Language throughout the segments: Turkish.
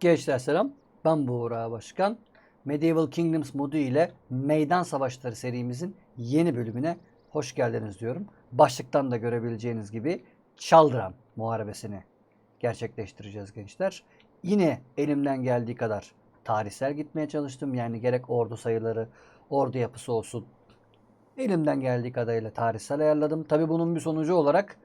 Gençler selam. Ben Buğra Başkan. Medieval Kingdoms modu ile Meydan Savaşları serimizin yeni bölümüne hoş geldiniz diyorum. Başlıktan da görebileceğiniz gibi Çaldıran muharebesini gerçekleştireceğiz gençler. Yine elimden geldiği kadar tarihsel gitmeye çalıştım. Yani gerek ordu sayıları, ordu yapısı olsun. Elimden geldiği kadarıyla tarihsel ayarladım. Tabi bunun bir sonucu olarak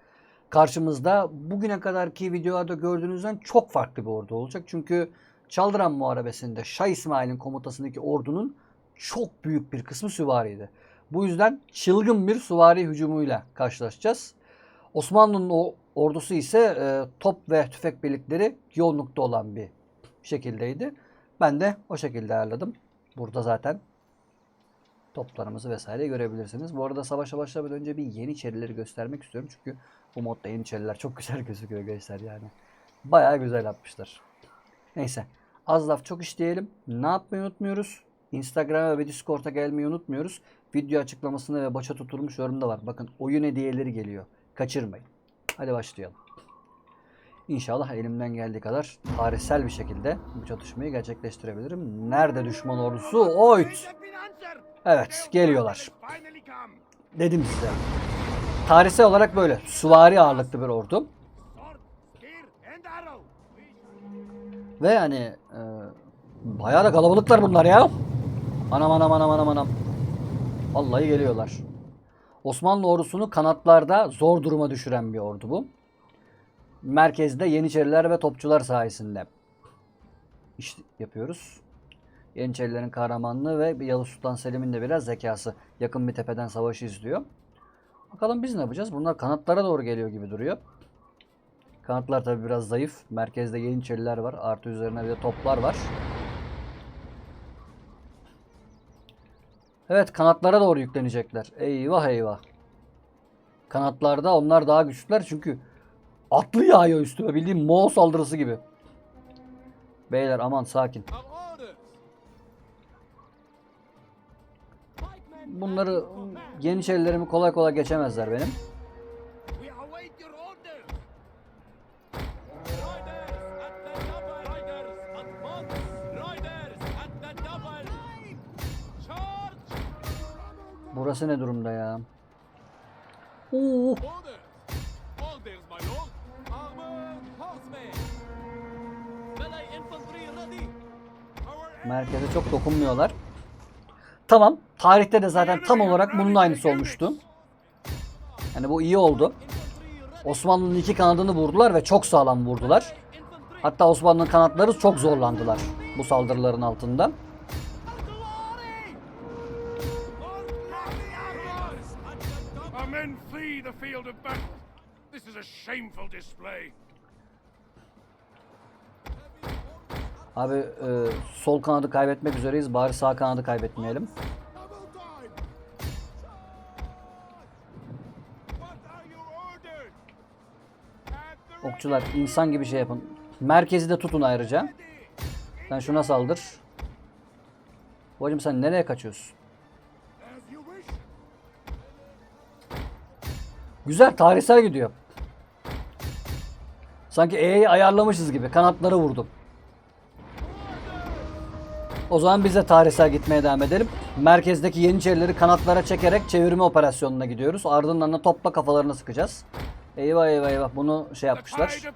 karşımızda bugüne kadarki videolarda gördüğünüzden çok farklı bir ordu olacak. Çünkü Çaldıran Muharebesi'nde Şah İsmail'in komutasındaki ordunun çok büyük bir kısmı süvariydi. Bu yüzden çılgın bir süvari hücumuyla karşılaşacağız. Osmanlı'nın o ordusu ise e, top ve tüfek birlikleri yoğunlukta olan bir şekildeydi. Ben de o şekilde ayarladım. Burada zaten toplarımızı vesaire görebilirsiniz. Bu arada savaşa başlamadan önce bir Yeniçerileri göstermek istiyorum. Çünkü bu modda Yeniçeriler çok güzel gözüküyor gençler yani. Bayağı güzel yapmışlar. Neyse. Az laf çok iş diyelim. Ne yapmayı unutmuyoruz? Instagram'a ve Discord'a gelmeyi unutmuyoruz. Video açıklamasında ve başa tutulmuş yorumda var. Bakın oyun hediyeleri geliyor. Kaçırmayın. Hadi başlayalım. İnşallah elimden geldiği kadar tarihsel bir şekilde bu çatışmayı gerçekleştirebilirim. Nerede düşman ordusu? Oyt! Evet, geliyorlar. Dedim size. Tarihsel olarak böyle. Süvari ağırlıklı bir ordu. Ve yani e, bayağı da kalabalıklar bunlar ya. Anam anam anam anam anam. Vallahi geliyorlar. Osmanlı ordusunu kanatlarda zor duruma düşüren bir ordu bu. Merkezde Yeniçeriler ve topçular sayesinde iş yapıyoruz. Yeniçerilerin kahramanlığı ve Yavuz Sultan Selim'in de biraz zekası. Yakın bir tepeden savaşı izliyor. Bakalım biz ne yapacağız? Bunlar kanatlara doğru geliyor gibi duruyor. Kanatlar tabi biraz zayıf. Merkezde Yeniçeriler var. Artı üzerine bir de toplar var. Evet kanatlara doğru yüklenecekler. Eyvah eyvah. Kanatlarda onlar daha güçlüler çünkü atlı yağıyor üstüme bildiğim Moğol saldırısı gibi. Beyler aman sakin. Bunları Yeniçerilerimi kolay kolay geçemezler benim. Burası ne durumda ya? Oo, merkeze çok dokunmuyorlar. Tamam. Tarihte de zaten tam olarak bunun aynısı olmuştu. Yani bu iyi oldu. Osmanlı'nın iki kanadını vurdular ve çok sağlam vurdular. Hatta Osmanlı'nın kanatları çok zorlandılar bu saldırıların altında. Our men flee the field of battle. This is a shameful display. Abi e, sol kanadı kaybetmek üzereyiz. Bari sağ kanadı kaybetmeyelim. Okçular insan gibi şey yapın. Merkezi de tutun ayrıca. Sen şuna saldır. Bacım sen nereye kaçıyorsun? Güzel tarihsel gidiyor. Sanki E'yi ayarlamışız gibi. Kanatları vurdum. O zaman biz de tarihsel gitmeye devam edelim. Merkezdeki Yeniçerileri kanatlara çekerek çevirme operasyonuna gidiyoruz. Ardından da topla kafalarını sıkacağız. Eyvah eyvah eyvah bunu şey The yapmışlar. tide of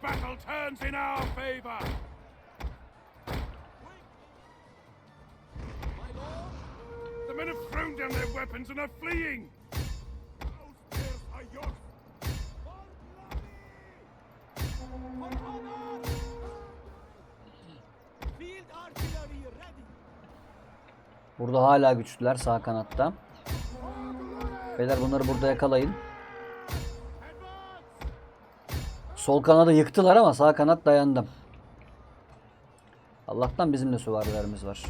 Burada hala güçlüler sağ kanatta. Beyler bunları burada yakalayın. Sol kanadı yıktılar ama sağ kanat dayandı. Allah'tan bizim de süvarilerimiz var.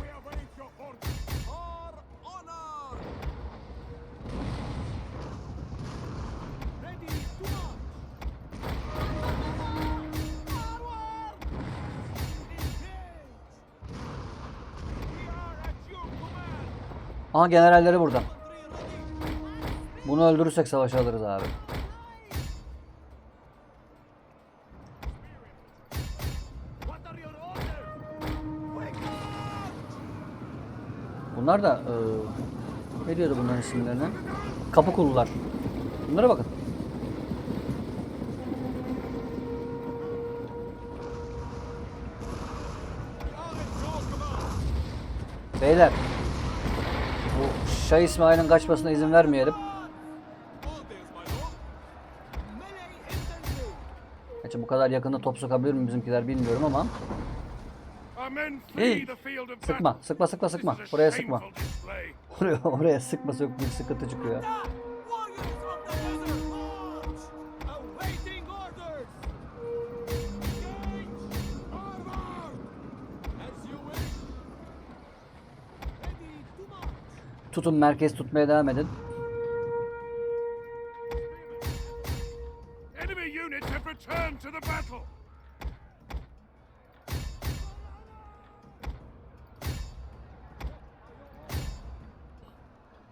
Aha generalleri burada. Bunu öldürürsek savaş alırız abi. Bunlar da e, ne diyordu bunların isimlerine? Kapı kullular. Bunlara bakın. Beyler Şah İsmail'in kaçmasına izin vermeyelim. Gerçi bu kadar yakında top sokabilir mi bizimkiler bilmiyorum ama. Hey, Sıkma, sıkma, sıkma, sıkma. Oraya sıkma. Oraya, oraya sıkma çok büyük sıkıntı çıkıyor. Tutun merkez tutmaya devam edin.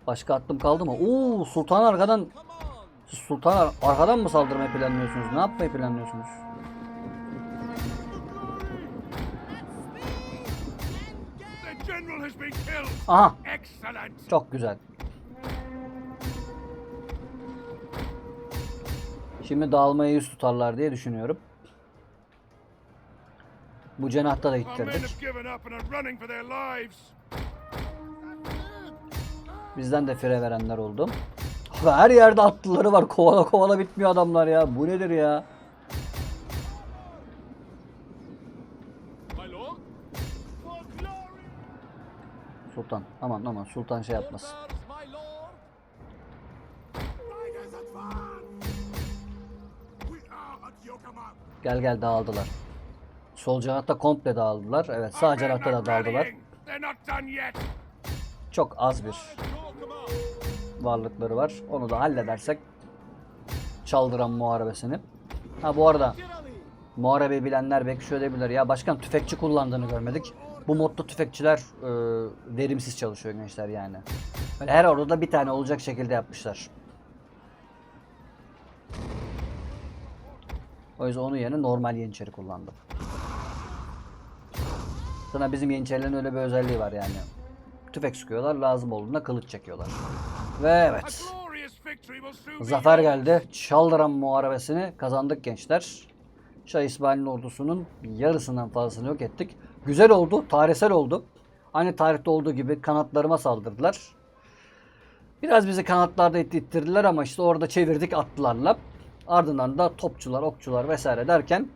Başka aklım kaldı mı? Oo Sultan arkadan! Siz Sultan ar- arkadan mı saldırmayı planlıyorsunuz? Ne yapmayı planlıyorsunuz? Aha Excellent. çok güzel. Şimdi dağılmaya yüz tutarlar diye düşünüyorum. Bu cenahta da ittirdik. Bizden de fire verenler oldu. Her yerde atlıları var. Kovala kovala bitmiyor adamlar ya. Bu nedir ya? Sultan. Aman aman Sultan şey yapmasın. Gel gel dağıldılar. Sol canatta komple dağıldılar. Evet sağ canatta da dağıldılar. Çok az bir varlıkları var. Onu da halledersek çaldıran muharebesini. Ha bu arada muharebeyi bilenler belki şöyle bilir. Ya başkan tüfekçi kullandığını görmedik. Bu modda tüfekçiler e, verimsiz çalışıyor gençler yani. Böyle her orada bir tane olacak şekilde yapmışlar. O yüzden onun yerine normal yeniçeri kullandım. Sana bizim yeniçerilerin öyle bir özelliği var yani. Tüfek sıkıyorlar, lazım olduğunda kılıç çekiyorlar. Ve evet. Zafer geldi. Çaldıran muharebesini kazandık gençler. Şah İsmail'in ordusunun yarısından fazlasını yok ettik. Güzel oldu, tarihsel oldu. Aynı tarihte olduğu gibi kanatlarıma saldırdılar. Biraz bizi kanatlarda it- ittirdiler ama işte orada çevirdik atlılarla. Ardından da topçular, okçular vesaire derken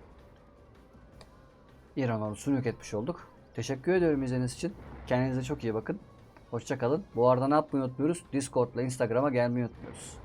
İran ordusunu yok etmiş olduk. Teşekkür ediyorum izlediğiniz için. Kendinize çok iyi bakın. Hoşça kalın. Bu arada ne yapmayı unutmuyoruz? Discord'la Instagram'a gelmeyi unutmuyoruz.